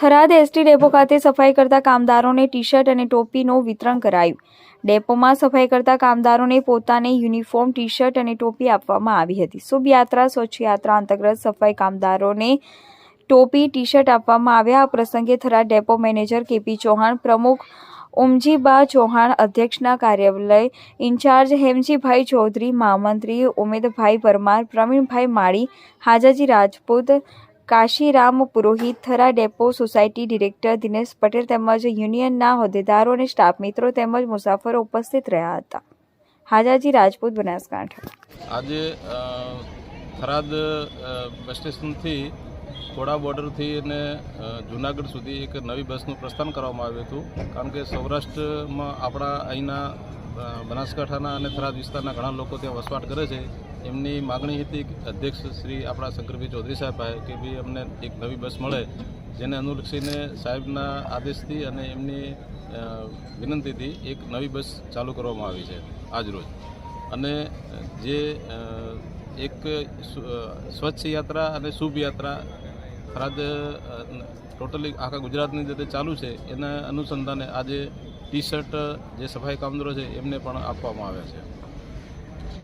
Tharad ST depot ખાતે સફાઈ કરતા કામદારોને ટી શર્ટ અને ટોપીનું વિતરણ કરાયું. ડેપોમાં સફાઈ કરતા કામદારોને પોતાને યુનિફોર્મ ટી શર્ટ અને ટોપી આપવામાં આવી હતી. શુભ યાત્રા સ્વચ્છ યાત્રા અંતર્ગત સફાઈ કામદારોને ટોપી ટી શર્ટ આપવામાં આવ્યા. આ પ્રસંગે Tharad depot manager KP Chauhan, પ્રમુખ ઉમજીબા ચૌહાણ, અધ્યક્ષના કાર્યાલય ઇન્ચાર્જ હેમજીભાઈ ચૌધરી, મહામંત્રી Umedbhai Parmar, Pravinbhai Mali, Hajaji Rajput Kashiram Purohit, Thara depot society director Dinesh Patel તેમજ યુનિયનના હોદ્દેદારો અને સ્ટાફ મિત્રો તેમજ મુસાફરો ઉપસ્થિત રહ્યા હતા. હાજાજી રાજપૂત, બનાસકાંઠા. આજે થરાદ બસ સ્ટેશનથી ખોડા બોર્ડરથી અને જુનાગઢ સુધી એક નવી બસનું પ્રસ્થાન કરવામાં આવ્યું હતું. કારણ કે સૌરાષ્ટ્રમાં આપણા અહીંના બનાસકાંઠાના અને થરાદ વિસ્તારના ઘણા લોકો ત્યાં વસવાટ કરે છે. એમની માગણી હતી અધ્યક્ષ શ્રી આપણા શંકરભાઈ ચૌધરી સાહેબ કે ભાઈ અમને એક નવી બસ મળે. જેને અનુલક્ષીને સાહેબના આદેશથી અને એમની વિનંતીથી એક નવી બસ ચાલુ કરવામાં આવી છે આજરોજ. અને જે એક સ્વચ્છ યાત્રા અને શુભ યાત્રા થરાદ ટોટલી આખા ગુજરાતની જે ચાલુ છે. એના અનુસંધાને આજે ટી શર્ટ જે સફાઈ કામદારો છે એમને પણ આપવામાં આવ્યા છે.